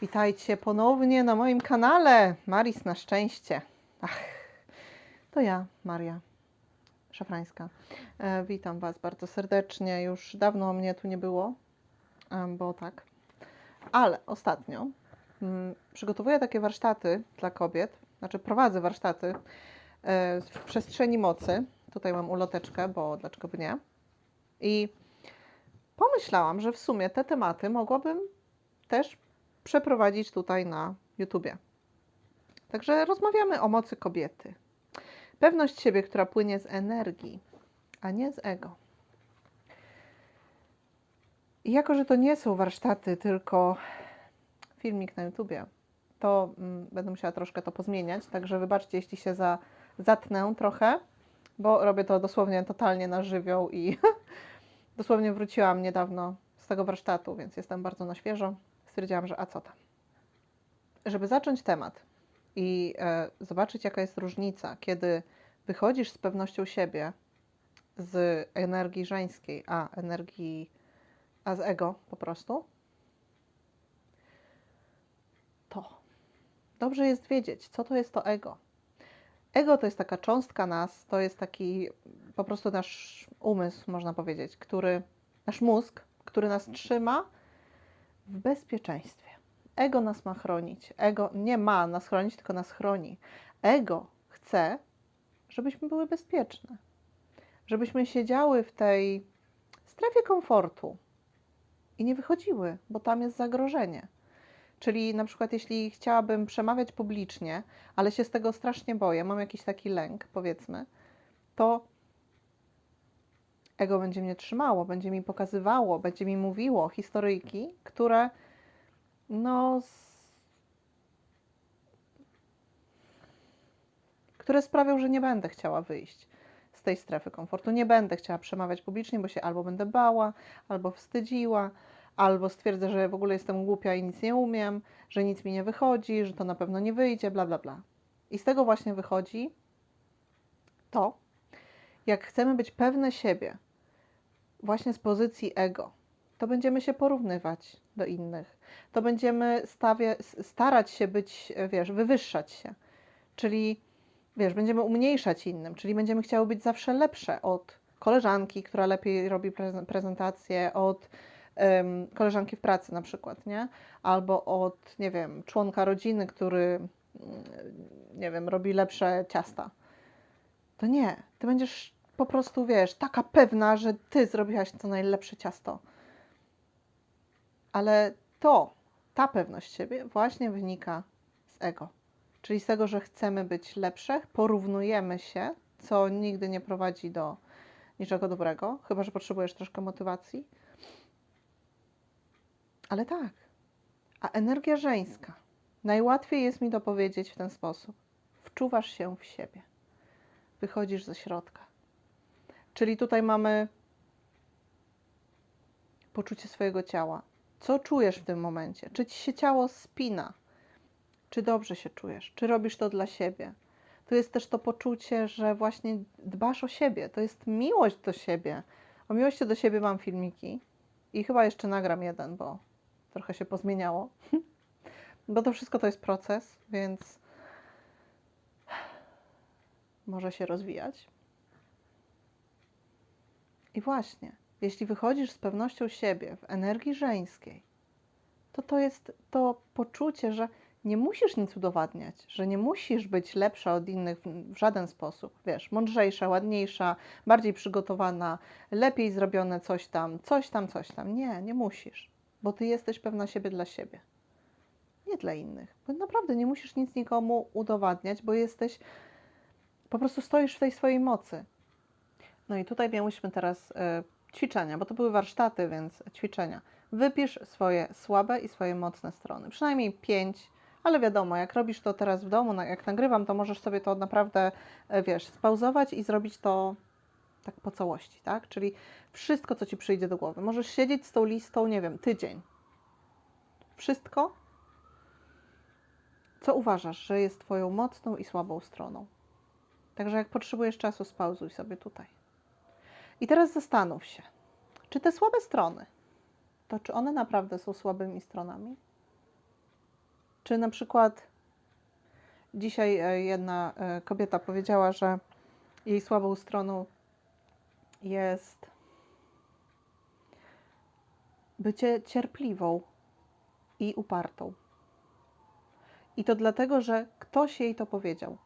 Witajcie ponownie na moim kanale. Maris na szczęście. Ach, to ja, Maria Szafrańska. E, witam Was bardzo serdecznie. Już dawno mnie tu nie było, bo tak. Ale ostatnio mm, przygotowuję takie warsztaty dla kobiet, znaczy prowadzę warsztaty e, w przestrzeni mocy. Tutaj mam uloteczkę, bo dlaczego by nie? I pomyślałam, że w sumie te tematy mogłabym też przeprowadzić tutaj na YouTubie. Także rozmawiamy o mocy kobiety. Pewność siebie, która płynie z energii, a nie z ego. I jako, że to nie są warsztaty, tylko filmik na YouTubie, to mm, będę musiała troszkę to pozmieniać. Także wybaczcie, jeśli się za, zatnę trochę, bo robię to dosłownie totalnie na żywioł i dosłownie wróciłam niedawno z tego warsztatu, więc jestem bardzo na świeżo. Stwierdziłam, że a co tam. Żeby zacząć temat i e, zobaczyć, jaka jest różnica, kiedy wychodzisz z pewnością siebie z energii żeńskiej, a energii, a z ego po prostu, to dobrze jest wiedzieć, co to jest to ego. Ego to jest taka cząstka nas, to jest taki po prostu nasz umysł, można powiedzieć, który, nasz mózg, który nas trzyma w bezpieczeństwie. Ego nas ma chronić. Ego nie ma nas chronić, tylko nas chroni. Ego chce, żebyśmy były bezpieczne. Żebyśmy siedziały w tej strefie komfortu i nie wychodziły, bo tam jest zagrożenie. Czyli na przykład, jeśli chciałabym przemawiać publicznie, ale się z tego strasznie boję, mam jakiś taki lęk, powiedzmy, to ego będzie mnie trzymało, będzie mi pokazywało, będzie mi mówiło historyjki, które no, z... które sprawią, że nie będę chciała wyjść z tej strefy komfortu. Nie będę chciała przemawiać publicznie, bo się albo będę bała, albo wstydziła, albo stwierdzę, że w ogóle jestem głupia i nic nie umiem, że nic mi nie wychodzi, że to na pewno nie wyjdzie, bla, bla, bla. I z tego właśnie wychodzi to, jak chcemy być pewne siebie, właśnie z pozycji ego, to będziemy się porównywać do innych. To będziemy stawie, starać się być, wiesz, wywyższać się. Czyli, wiesz, będziemy umniejszać innym, czyli będziemy chciały być zawsze lepsze od koleżanki, która lepiej robi prezentację, od um, koleżanki w pracy na przykład, nie? Albo od, nie wiem, członka rodziny, który, mm, nie wiem, robi lepsze ciasta. To nie. Ty będziesz po prostu, wiesz, taka pewna, że ty zrobiłaś to najlepsze ciasto. Ale to, ta pewność siebie właśnie wynika z ego. Czyli z tego, że chcemy być lepsze, porównujemy się, co nigdy nie prowadzi do niczego dobrego, chyba że potrzebujesz troszkę motywacji. Ale tak. A energia żeńska. Najłatwiej jest mi to powiedzieć w ten sposób. Wczuwasz się w siebie. Wychodzisz ze środka. Czyli tutaj mamy poczucie swojego ciała. Co czujesz w tym momencie? Czy ci się ciało spina? Czy dobrze się czujesz? Czy robisz to dla siebie? To jest też to poczucie, że właśnie dbasz o siebie. To jest miłość do siebie. O miłości do siebie mam filmiki i chyba jeszcze nagram jeden, bo trochę się pozmieniało. bo to wszystko to jest proces, więc może się rozwijać. I właśnie, jeśli wychodzisz z pewnością siebie w energii żeńskiej, to to jest to poczucie, że nie musisz nic udowadniać, że nie musisz być lepsza od innych w, żaden sposób. Wiesz, mądrzejsza, ładniejsza, bardziej przygotowana, lepiej zrobione coś tam, coś tam, coś tam. Nie, nie musisz, bo ty jesteś pewna siebie dla siebie, nie dla innych. Bo naprawdę nie musisz nic nikomu udowadniać, bo jesteś, po prostu stoisz w tej swojej mocy. No i tutaj miałyśmy teraz y, ćwiczenia, bo to były warsztaty, więc ćwiczenia. Wypisz swoje słabe i swoje mocne strony. Przynajmniej pięć, ale wiadomo, jak robisz to teraz w domu, jak nagrywam, to możesz sobie to naprawdę, y, wiesz, spauzować i zrobić to tak po całości, tak? Czyli wszystko, co ci przyjdzie do głowy. Możesz siedzieć z tą listą, nie wiem, tydzień. Wszystko, co uważasz, że jest Twoją mocną i słabą stroną. Także jak potrzebujesz czasu, spauzuj sobie tutaj. I teraz zastanów się, czy te słabe strony, to czy one naprawdę są słabymi stronami? Czy na przykład dzisiaj e, jedna e, kobieta powiedziała, że jej słabą stroną jest bycie cierpliwą i upartą. I to dlatego, że ktoś jej to powiedział.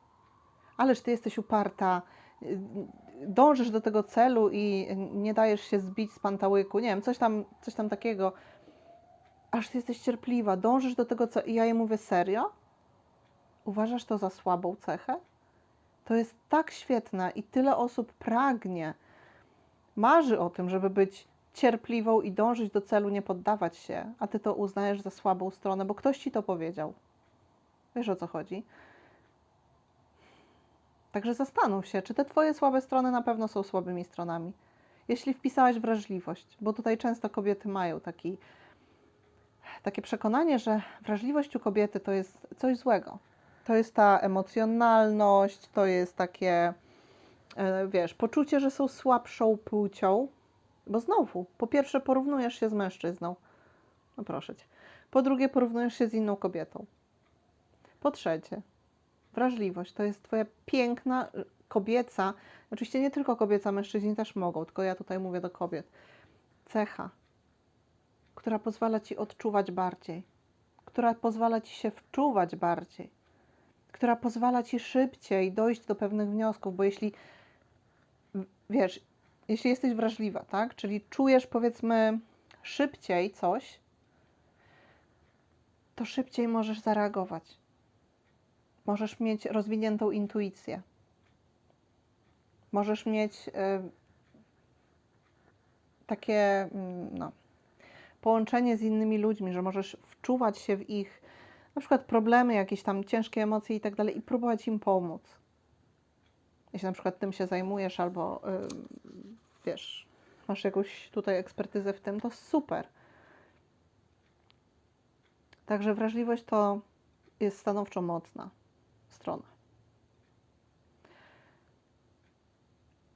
Ależ ty jesteś uparta, dążysz do tego celu i nie dajesz się zbić z pantałyku. Nie wiem, coś tam, coś tam takiego. Aż ty jesteś cierpliwa, dążysz do tego celu. I ja jej mówię, serio? Uważasz to za słabą cechę? To jest tak świetne i tyle osób pragnie, marzy o tym, żeby być cierpliwą i dążyć do celu, nie poddawać się, a ty to uznajesz za słabą stronę, bo ktoś ci to powiedział. Wiesz o co chodzi? Także zastanów się, czy te twoje słabe strony na pewno są słabymi stronami. Jeśli wpisałaś wrażliwość, bo tutaj często kobiety mają taki, takie przekonanie, że wrażliwość u kobiety to jest coś złego. To jest ta emocjonalność, to jest takie, e, wiesz, poczucie, że są słabszą płcią, bo znowu, po pierwsze porównujesz się z mężczyzną, no proszę cię. Po drugie porównujesz się z inną kobietą. Po trzecie, wrażliwość to jest twoja piękna, kobieca, oczywiście nie tylko kobieca, mężczyźni też mogą, tylko ja tutaj mówię do kobiet, cecha, która pozwala ci odczuwać bardziej, która pozwala ci się wczuwać bardziej, która pozwala ci szybciej dojść do pewnych wniosków, bo jeśli wiesz, jeśli jesteś wrażliwa, tak, czyli czujesz powiedzmy szybciej coś, to szybciej możesz zareagować. Możesz mieć rozwiniętą intuicję. Możesz mieć y, takie mm, no, połączenie z innymi ludźmi, że możesz wczuwać się w ich na przykład problemy, jakieś tam ciężkie emocje i tak dalej i próbować im pomóc. Jeśli na przykład tym się zajmujesz albo y, wiesz, masz jakąś tutaj ekspertyzę w tym, to super. Także wrażliwość to jest stanowczo mocna strona.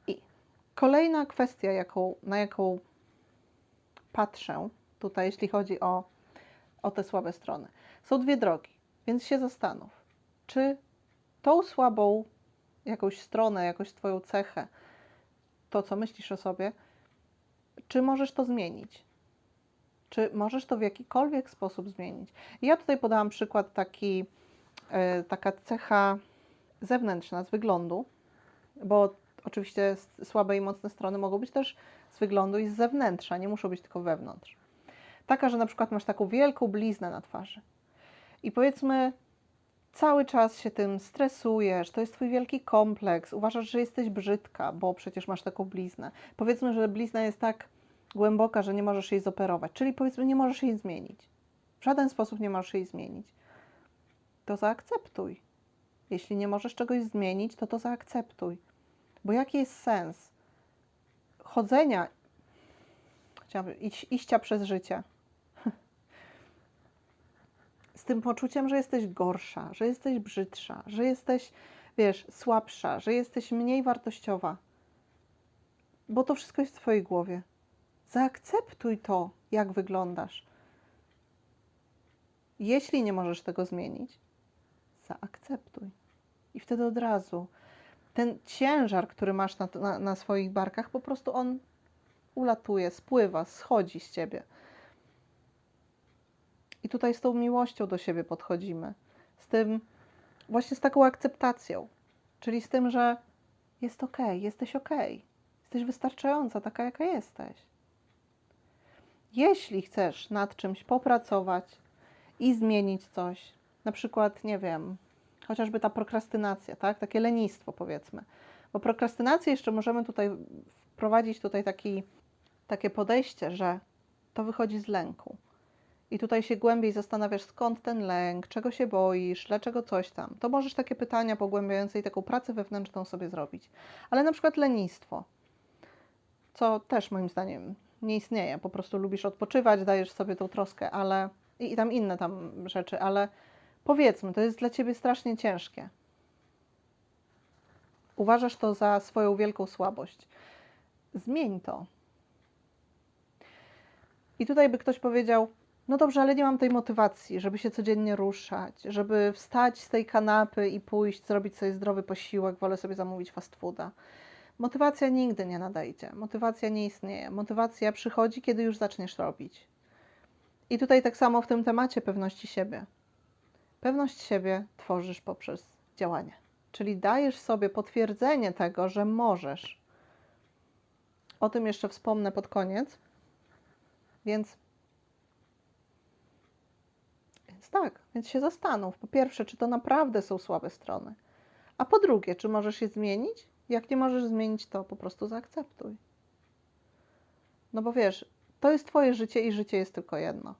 I kolejna kwestia, jaką, na jaką patrzę tutaj, jeśli chodzi o, o te słabe strony. Są dwie drogi, więc się zastanów, czy tą słabą jakąś stronę, jakąś Twoją cechę, to co myślisz o sobie, czy możesz to zmienić? Czy możesz to w jakikolwiek sposób zmienić? ja tutaj podałam przykład taki, taka cecha zewnętrzna z wyglądu, bo oczywiście słabe i mocne strony mogą być też z wyglądu i z zewnętrza, nie muszą być tylko wewnątrz. Taka, że na przykład masz taką wielką bliznę na twarzy i powiedzmy cały czas się tym stresujesz, to jest twój wielki kompleks, uważasz, że jesteś brzydka, bo przecież masz taką bliznę. Powiedzmy, że blizna jest tak głęboka, że nie możesz jej zoperować, czyli powiedzmy nie możesz jej zmienić. W żaden sposób nie możesz jej zmienić to zaakceptuj. Jeśli nie możesz czegoś zmienić, to to zaakceptuj. Bo jaki jest sens chodzenia, iść, iścia przez życie z tym poczuciem, że jesteś gorsza, że jesteś brzydsza, że jesteś, wiesz, słabsza, że jesteś mniej wartościowa. Bo to wszystko jest w Twojej głowie. Zaakceptuj to, jak wyglądasz. Jeśli nie możesz tego zmienić, zaakceptuj. I wtedy od razu ten ciężar, który masz na, na, na swoich barkach, po prostu on ulatuje, spływa, schodzi z ciebie. I tutaj z tą miłością do siebie podchodzimy. Z tym, właśnie z taką akceptacją. Czyli z tym, że jest ok, jesteś ok, jesteś wystarczająca taka, jaka jesteś. Jeśli chcesz nad czymś popracować i zmienić coś, na przykład, nie wiem, chociażby ta prokrastynacja, tak? Takie lenistwo powiedzmy. Bo prokrastynację jeszcze możemy tutaj wprowadzić tutaj taki, takie podejście, że to wychodzi z lęku. I tutaj się głębiej zastanawiasz, skąd ten lęk, czego się boisz, dlaczego coś tam. To możesz takie pytania pogłębiające i taką pracę wewnętrzną sobie zrobić. Ale na przykład lenistwo, co też moim zdaniem nie istnieje. Po prostu lubisz odpoczywać, dajesz sobie tą troskę, ale i, i tam inne tam rzeczy, ale Powiedzmy, to jest dla ciebie strasznie ciężkie. Uważasz to za swoją wielką słabość. Zmień to. I tutaj by ktoś powiedział: No dobrze, ale nie mam tej motywacji, żeby się codziennie ruszać, żeby wstać z tej kanapy i pójść, zrobić sobie zdrowy posiłek, wolę sobie zamówić fast fooda. Motywacja nigdy nie nadejdzie, motywacja nie istnieje. Motywacja przychodzi, kiedy już zaczniesz robić. I tutaj tak samo w tym temacie pewności siebie. Pewność siebie tworzysz poprzez działanie, czyli dajesz sobie potwierdzenie tego, że możesz. O tym jeszcze wspomnę pod koniec. Więc, więc tak, więc się zastanów. Po pierwsze, czy to naprawdę są słabe strony. A po drugie, czy możesz je zmienić? Jak nie możesz zmienić, to po prostu zaakceptuj. No bo wiesz, to jest Twoje życie i życie jest tylko jedno.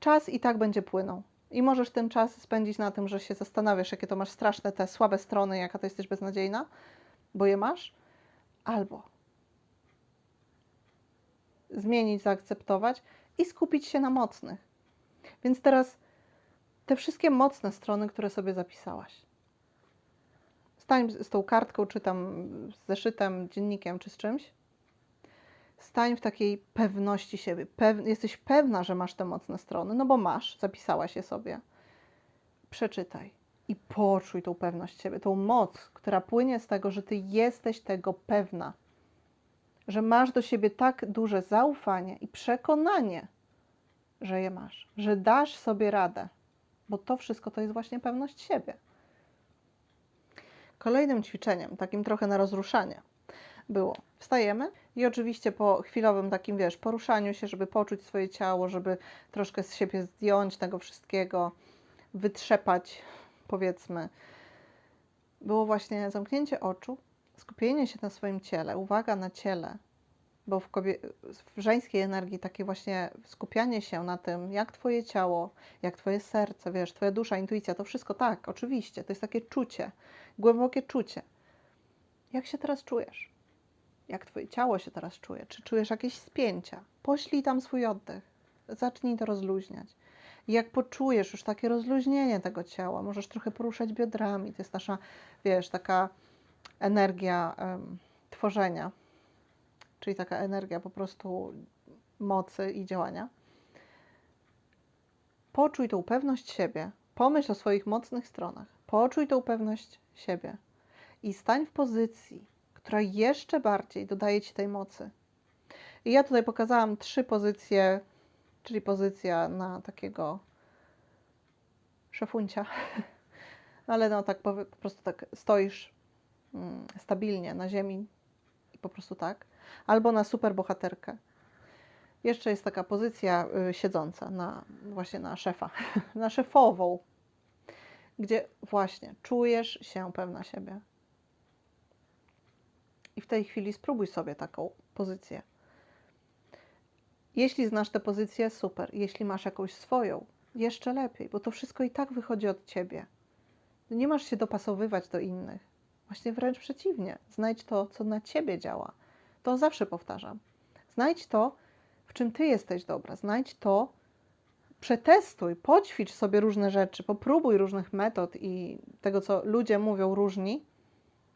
Czas i tak będzie płynął. I możesz ten czas spędzić na tym, że się zastanawiasz, jakie to masz straszne te słabe strony, jaka to jesteś beznadziejna, bo je masz, albo zmienić, zaakceptować i skupić się na mocnych. Więc teraz te wszystkie mocne strony, które sobie zapisałaś. Stań z tą kartką, czy tam z zeszytem, dziennikiem, czy z czymś. Stań w takiej pewności siebie. Pew jesteś pewna, że masz te mocne strony, no bo masz, zapisałaś je sobie. Przeczytaj i poczuj tą pewność siebie, tą moc, która płynie z tego, że ty jesteś tego pewna że masz do siebie tak duże zaufanie i przekonanie, że je masz, że dasz sobie radę, bo to wszystko to jest właśnie pewność siebie. Kolejnym ćwiczeniem, takim trochę na rozruszanie, było wstajemy i oczywiście po chwilowym takim, wiesz, poruszaniu się, żeby poczuć swoje ciało, żeby troszkę z siebie zdjąć tego wszystkiego, wytrzepać, powiedzmy, było właśnie zamknięcie oczu skupienie się na swoim ciele, uwaga na ciele, bo w, kobie- w żeńskiej energii takie właśnie skupianie się na tym, jak twoje ciało, jak twoje serce, wiesz, twoja dusza, intuicja, to wszystko tak, oczywiście, to jest takie czucie, głębokie czucie. Jak się teraz czujesz? Jak twoje ciało się teraz czuje? Czy czujesz jakieś spięcia? Poślij tam swój oddech. Zacznij to rozluźniać. I jak poczujesz już takie rozluźnienie tego ciała, możesz trochę poruszać biodrami. To jest nasza, wiesz, taka energia um, tworzenia, czyli taka energia po prostu mocy i działania. Poczuj tą pewność siebie, pomyśl o swoich mocnych stronach, poczuj tą pewność siebie i stań w pozycji, która jeszcze bardziej dodaje ci tej mocy. I ja tutaj pokazałam trzy pozycje, czyli pozycja na takiego szefuncia, ale no tak po, po prostu tak stoisz Mm, stabilnie na ziemi i po prostu tak, albo na superbohaterkę. Jeszcze jest taka pozycja y, siedząca na, właśnie na szefa, na szefową, gdzie właśnie czujesz się pewna siebie. I w tej chwili spróbuj sobie taką pozycję. Jeśli znasz tę pozycję, super. Jeśli masz jakąś swoją, jeszcze lepiej, bo to wszystko i tak wychodzi od ciebie. Nie masz się dopasowywać do innych. Właśnie wręcz przeciwnie. Znajdź to, co na ciebie działa. To zawsze powtarzam. Znajdź to, w czym ty jesteś dobra. Znajdź to, przetestuj, poćwicz sobie różne rzeczy, popróbuj różnych metod i tego, co ludzie mówią różni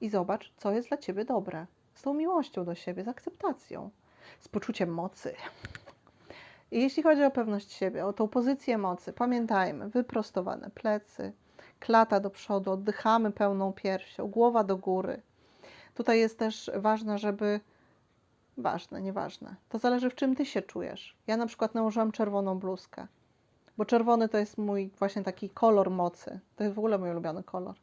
i zobacz, co jest dla ciebie dobre. Z tą miłością do siebie, z akceptacją, z poczuciem mocy. I jeśli chodzi o pewność siebie, o tą pozycję mocy, pamiętajmy, wyprostowane plecy, klata do przodu, oddychamy pełną piersią, głowa do góry. Tutaj jest też ważne, żeby. Ważne, nieważne. To zależy, w czym ty się czujesz. Ja na przykład nałożyłam czerwoną bluzkę, bo czerwony to jest mój właśnie taki kolor mocy. To jest w ogóle mój ulubiony kolor.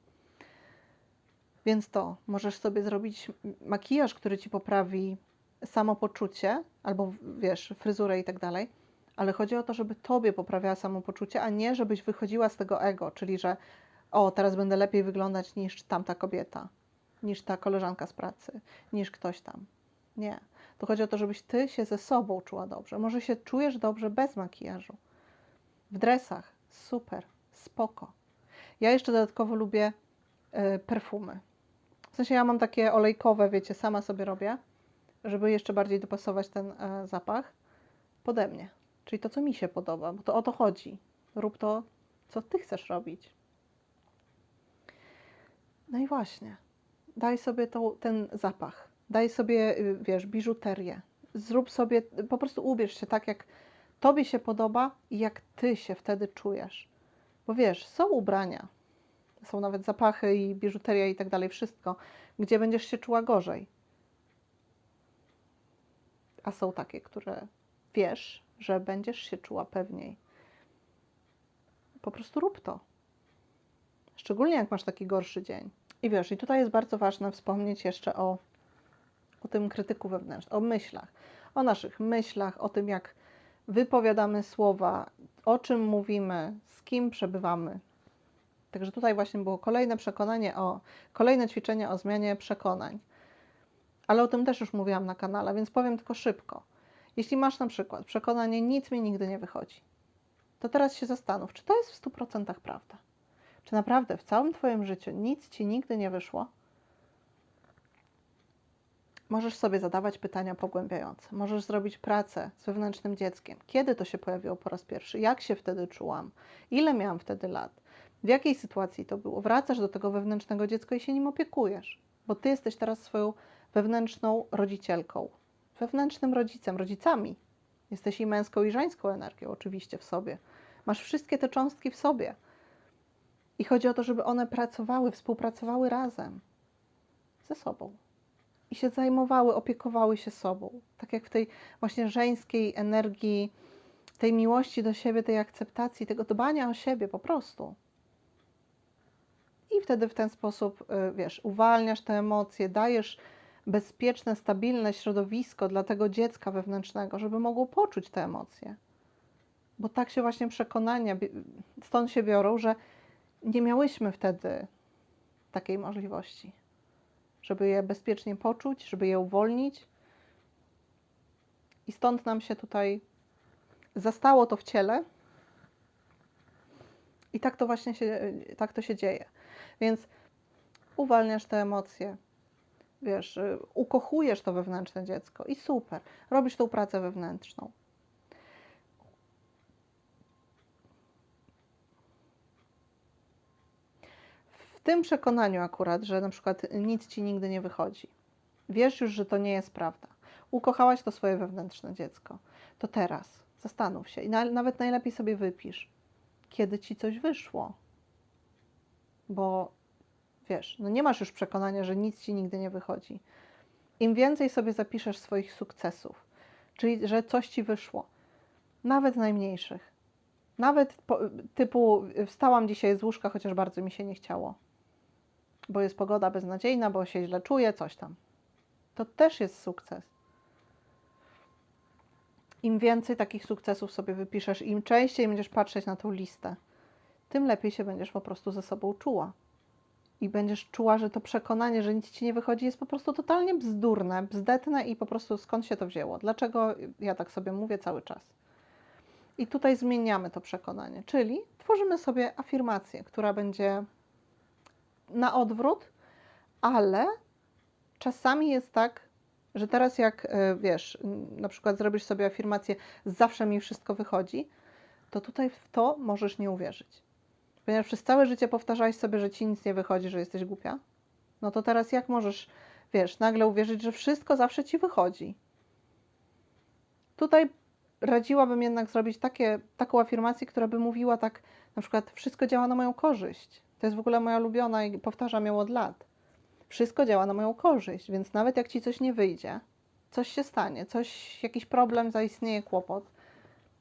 Więc to, możesz sobie zrobić makijaż, który ci poprawi samopoczucie, albo wiesz, fryzurę i tak dalej, ale chodzi o to, żeby tobie poprawiała samopoczucie, a nie żebyś wychodziła z tego ego, czyli że o, teraz będę lepiej wyglądać niż tamta kobieta, niż ta koleżanka z pracy, niż ktoś tam. Nie. To chodzi o to, żebyś ty się ze sobą czuła dobrze. Może się czujesz dobrze bez makijażu. W dresach. Super. Spoko. Ja jeszcze dodatkowo lubię y, perfumy. W sensie ja mam takie olejkowe, wiecie, sama sobie robię, żeby jeszcze bardziej dopasować ten y, zapach pode mnie. Czyli to, co mi się podoba, bo to o to chodzi. Rób to, co ty chcesz robić. No i właśnie, daj sobie ten zapach, daj sobie, y, wiesz, biżuterię. Zrób sobie, po prostu ubierz się tak, jak Tobie się podoba i jak Ty się wtedy czujesz. Bo wiesz, są ubrania, są nawet zapachy i biżuteria i tak dalej, wszystko, gdzie będziesz się czuła gorzej. A są takie, które wiesz, że będziesz się czuła pewniej. Po prostu rób to. Szczególnie jak masz taki gorszy dzień. I wiesz, i tutaj jest bardzo ważne wspomnieć jeszcze o, o tym krytyku wewnętrznym, o myślach, o naszych myślach, o tym, jak wypowiadamy słowa, o czym mówimy, z kim przebywamy. Także tutaj właśnie było kolejne przekonanie o, kolejne ćwiczenie o zmianie przekonań. Ale o tym też już mówiłam na kanale, więc powiem tylko szybko. Jeśli masz na przykład przekonanie, nic mi nigdy nie wychodzi, to teraz się zastanów, czy to jest w 100% prawda. Czy naprawdę w całym Twoim życiu nic Ci nigdy nie wyszło? Możesz sobie zadawać pytania pogłębiające. Możesz zrobić pracę z wewnętrznym dzieckiem. Kiedy to się pojawiło po raz pierwszy? Jak się wtedy czułam? Ile miałam wtedy lat? W jakiej sytuacji to było? Wracasz do tego wewnętrznego dziecka i się nim opiekujesz, bo Ty jesteś teraz swoją wewnętrzną rodzicielką, wewnętrznym rodzicem, rodzicami. Jesteś i męską, i żeńską energią oczywiście w sobie. Masz wszystkie te cząstki w sobie. I chodzi o to, żeby one pracowały, współpracowały razem ze sobą. I się zajmowały, opiekowały się sobą. Tak jak w tej właśnie żeńskiej energii, tej miłości do siebie, tej akceptacji, tego dbania o siebie po prostu. I wtedy w ten sposób, y, wiesz, uwalniasz te emocje, dajesz bezpieczne, stabilne środowisko dla tego dziecka wewnętrznego, żeby mogło poczuć te emocje. Bo tak się właśnie przekonania stąd się biorą, że nie miałyśmy wtedy takiej możliwości, żeby je bezpiecznie poczuć, żeby je uwolnić. I stąd nam się tutaj zastało to w ciele. I tak to właśnie się, tak to się dzieje. Więc uwalniasz te emocje, wiesz, ukochujesz to wewnętrzne dziecko i super, robisz tą pracę wewnętrzną. w tym przekonaniu akurat, że na przykład nic ci nigdy nie wychodzi, wiesz już, że to nie jest prawda, ukochałaś to swoje wewnętrzne dziecko, to teraz zastanów się i na, nawet najlepiej sobie wypisz, kiedy ci coś wyszło. Bo wiesz, no nie masz już przekonania, że nic ci nigdy nie wychodzi. Im więcej sobie zapiszesz swoich sukcesów, czyli że coś ci wyszło, nawet najmniejszych, nawet po, typu wstałam dzisiaj z łóżka, chociaż bardzo mi się nie chciało bo jest pogoda beznadziejna, bo się źle czuję, coś tam. To też jest sukces. Im więcej takich sukcesów sobie wypiszesz, im częściej będziesz patrzeć na tą listę, tym lepiej się będziesz po prostu ze sobą czuła. I będziesz czuła, że to przekonanie, że nic ci nie wychodzi, jest po prostu totalnie bzdurne, bzdetne i po prostu skąd się to wzięło? Dlaczego ja tak sobie mówię cały czas? I tutaj zmieniamy to przekonanie, czyli tworzymy sobie afirmację, która będzie na odwrót, ale czasami jest tak, że teraz jak e, wiesz, na przykład zrobisz sobie afirmację, zawsze mi wszystko wychodzi, to tutaj w to możesz nie uwierzyć. Ponieważ przez całe życie powtarzałeś sobie, że ci nic nie wychodzi, że jesteś głupia, no to teraz jak możesz, wiesz, nagle uwierzyć, że wszystko zawsze ci wychodzi? Tutaj radziłabym jednak zrobić takie, taką afirmację, która by mówiła tak, na przykład, wszystko działa na moją korzyść. To jest w ogóle moja ulubiona i powtarzam ją od lat. Wszystko działa na moją korzyść, więc nawet jak ci coś nie wyjdzie, coś się stanie, coś, jakiś problem zaistnieje, kłopot,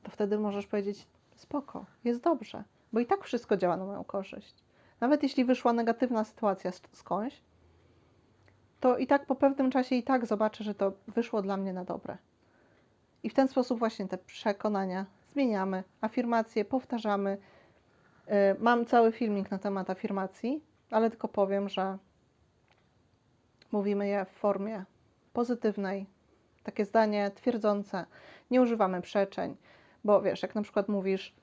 to wtedy możesz powiedzieć: spoko, jest dobrze, bo i tak wszystko działa na moją korzyść. Nawet jeśli wyszła negatywna sytuacja skądś, to i tak po pewnym czasie i tak zobaczę, że to wyszło dla mnie na dobre. I w ten sposób właśnie te przekonania zmieniamy, afirmacje powtarzamy, Y, mam cały filmik na temat afirmacji, ale tylko powiem, że mówimy je w formie pozytywnej, takie zdanie twierdzące, nie używamy przeczeń, bo wiesz, jak na przykład mówisz,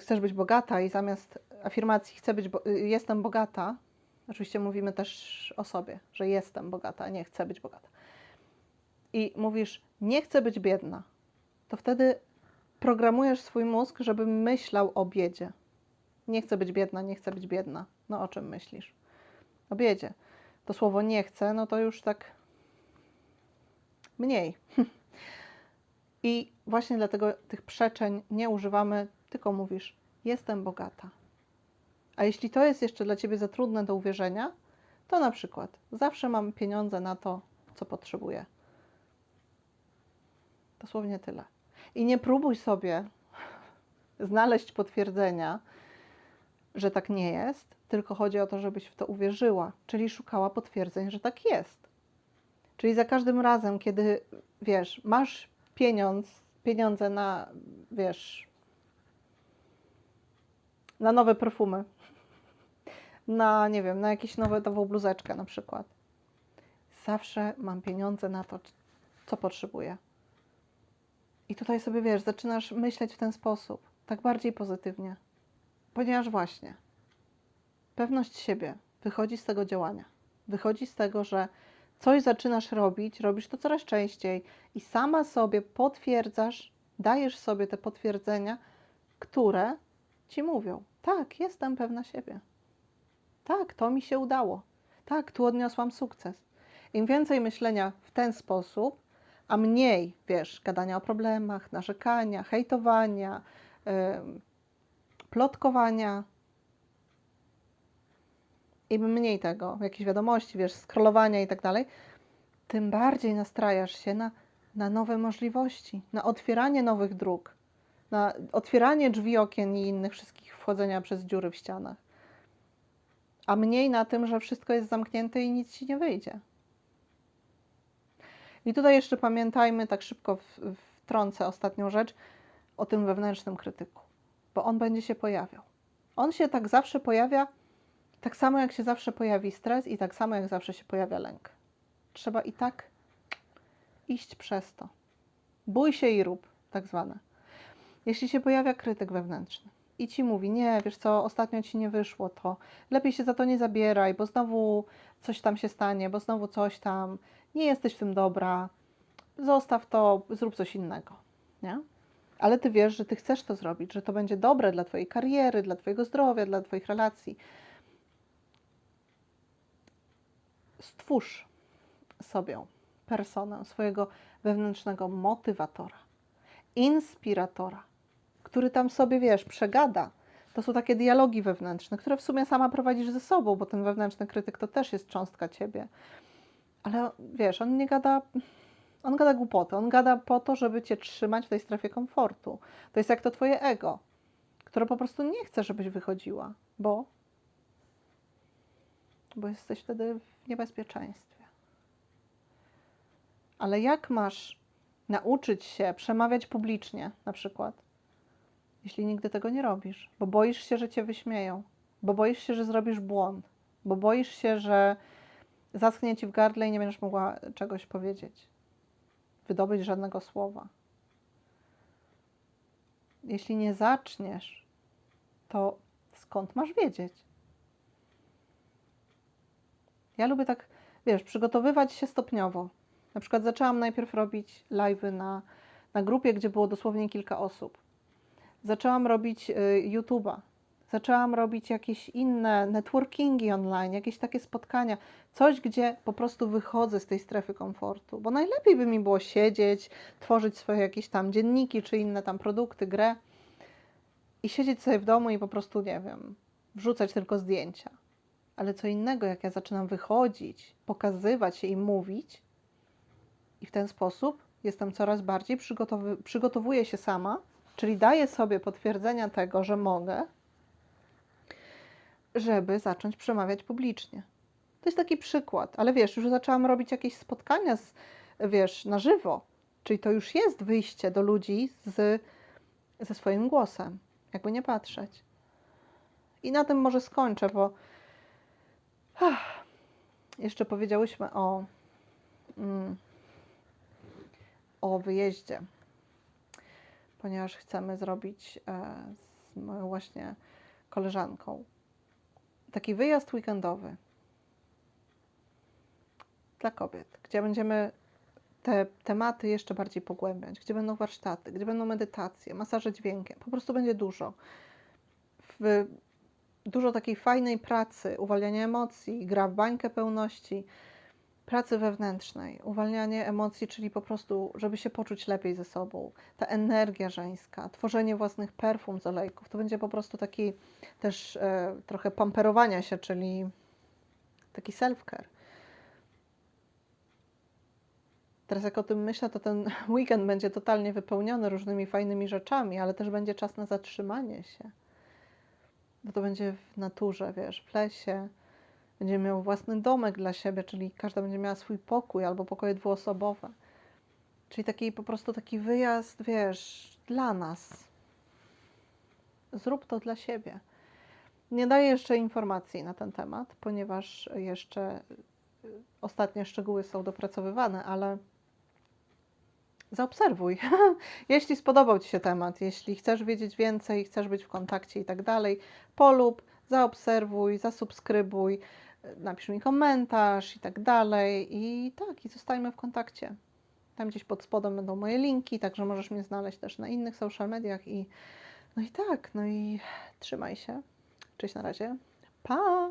chcesz być bogata i zamiast afirmacji chcę być, bo, yy, jestem bogata, oczywiście mówimy też o sobie, że jestem bogata, nie chcę być bogata. I mówisz, nie chcę być biedna, to wtedy programujesz swój mózg, żeby myślał o biedzie. Nie chcę być biedna, nie chcę być biedna. No o czym myślisz? O biedzie. To słowo nie chcę, no to już tak mniej. I właśnie dlatego tych przeczeń nie używamy, tylko mówisz: Jestem bogata. A jeśli to jest jeszcze dla ciebie za trudne do uwierzenia, to na przykład zawsze mam pieniądze na to, co potrzebuję. Dosłownie tyle. I nie próbuj sobie znaleźć potwierdzenia, że tak nie jest, tylko chodzi o to, żebyś w to uwierzyła, czyli szukała potwierdzeń, że tak jest. Czyli za każdym razem, kiedy wiesz, masz pieniądz, pieniądze na, wiesz, na nowe perfumy, na, nie wiem, na jakąś nową bluzeczkę na przykład. Zawsze mam pieniądze na to, co potrzebuję. I tutaj sobie, wiesz, zaczynasz myśleć w ten sposób, tak bardziej pozytywnie. Ponieważ właśnie pewność siebie wychodzi z tego działania. Wychodzi z tego, że coś zaczynasz robić, robisz to coraz częściej i sama sobie potwierdzasz, dajesz sobie te potwierdzenia, które ci mówią: tak, jestem pewna siebie. Tak, to mi się udało. Tak, tu odniosłam sukces. Im więcej myślenia w ten sposób, a mniej, wiesz, gadania o problemach, narzekania, hejtowania, yy, plotkowania, im mniej tego, jakieś wiadomości, wiesz, scrollowania i tak dalej, tym bardziej nastrajasz się na, na nowe możliwości, na otwieranie nowych dróg, na otwieranie drzwi, okien i innych wszystkich wchodzenia przez dziury w ścianach. A mniej na tym, że wszystko jest zamknięte i nic ci nie wyjdzie. I tutaj jeszcze pamiętajmy, tak szybko wtrącę ostatnią rzecz, o tym wewnętrznym krytyku, bo on będzie się pojawiał. On się tak zawsze pojawia, tak samo jak się zawsze pojawi stres i tak samo jak zawsze się pojawia lęk. Trzeba i tak iść przez to. Bój się i rób, tak zwane. Jeśli się pojawia krytyk wewnętrzny i ci mówi, nie, wiesz co, ostatnio ci nie wyszło to, lepiej się za to nie zabieraj, bo znowu coś tam się stanie, bo znowu coś tam, nie jesteś w tym dobra, zostaw to, zrób coś innego, nie? Ale ty wiesz, że ty chcesz to zrobić, że to będzie dobre dla twojej kariery, dla twojego zdrowia, dla twoich relacji. Stwórz sobie personę swojego wewnętrznego motywatora, inspiratora, który tam sobie, wiesz, przegada. To są takie dialogi wewnętrzne, które w sumie sama prowadzisz ze sobą, bo ten wewnętrzny krytyk to też jest cząstka ciebie. Ale wiesz, on nie gada, on gada głupoty, on gada po to, żeby cię trzymać w tej strefie komfortu. To jest jak to twoje ego, które po prostu nie chce, żebyś wychodziła, bo, bo jesteś wtedy w niebezpieczeństwie. Ale jak masz nauczyć się przemawiać publicznie, na przykład, jeśli nigdy tego nie robisz, bo boisz się, że cię wyśmieją, bo boisz się, że zrobisz błąd, bo boisz się, że zaschnie ci w gardle i nie będziesz mogła czegoś powiedzieć, wydobyć żadnego słowa. Jeśli nie zaczniesz, to skąd masz wiedzieć? Ja lubię tak, wiesz, przygotowywać się stopniowo. Na przykład zaczęłam najpierw robić live'y na, na grupie, gdzie było dosłownie kilka osób. Zaczęłam robić y, YouTube'a, zaczęłam robić jakieś inne networkingi online, jakieś takie spotkania, coś, gdzie po prostu wychodzę z tej strefy komfortu, bo najlepiej by mi było siedzieć, tworzyć swoje jakieś tam dzienniki czy inne tam produkty, grę i siedzieć sobie w domu i po prostu, nie wiem, wrzucać tylko zdjęcia. Ale co innego, jak ja zaczynam wychodzić, pokazywać się i mówić, i w ten sposób jestem coraz bardziej przygotowuję się sama, czyli daję sobie potwierdzenia tego, że mogę, żeby zacząć przemawiać publicznie. To jest taki przykład, ale wiesz, już zaczęłam robić jakieś spotkania, z, wiesz, na żywo, czyli to już jest wyjście do ludzi z, ze swoim głosem, jakby nie patrzeć. I na tym może skończę, bo ach, jeszcze powiedziałyśmy o, mm, o wyjeździe, ponieważ chcemy zrobić e, z moją właśnie koleżanką taki wyjazd weekendowy dla kobiet, gdzie będziemy te tematy jeszcze bardziej pogłębiać, gdzie będą warsztaty, gdzie będą medytacje, masaże dźwiękiem. Po prostu będzie dużo. W, dużo takiej fajnej pracy, uwalniania emocji, gra w bańkę pełności, pracy wewnętrznej, uwalnianie emocji, czyli po prostu, żeby się poczuć lepiej ze sobą. Ta energia żeńska, tworzenie własnych perfum z olejków, to będzie po prostu taki też e, trochę pamperowania się, czyli taki self-care. Teraz jak o tym myślę, to ten weekend będzie totalnie wypełniony różnymi fajnymi rzeczami, ale też będzie czas na zatrzymanie się. Bo to będzie w naturze, wiesz, w lesie. Będzie miał własny domek dla siebie, czyli każda będzie miała swój pokój albo pokoje dwuosobowe. Czyli taki po prostu taki wyjazd, wiesz, dla nas. Zrób to dla siebie. Nie daję jeszcze informacji na ten temat, ponieważ jeszcze y, ostatnie szczegóły są dopracowywane, ale zaobserwuj. jeśli spodobał Ci się temat, jeśli chcesz wiedzieć więcej, chcesz być w kontakcie i tak dalej, polub, zaobserwuj, zasubskrybuj, napisz mi komentarz i tak dalej. I tak, i zostajmy w kontakcie. Tam gdzieś pod spodem będą moje linki, także możesz mnie znaleźć też na innych social mediach i no i tak, no i trzymaj się. Cześć na razie. Pa!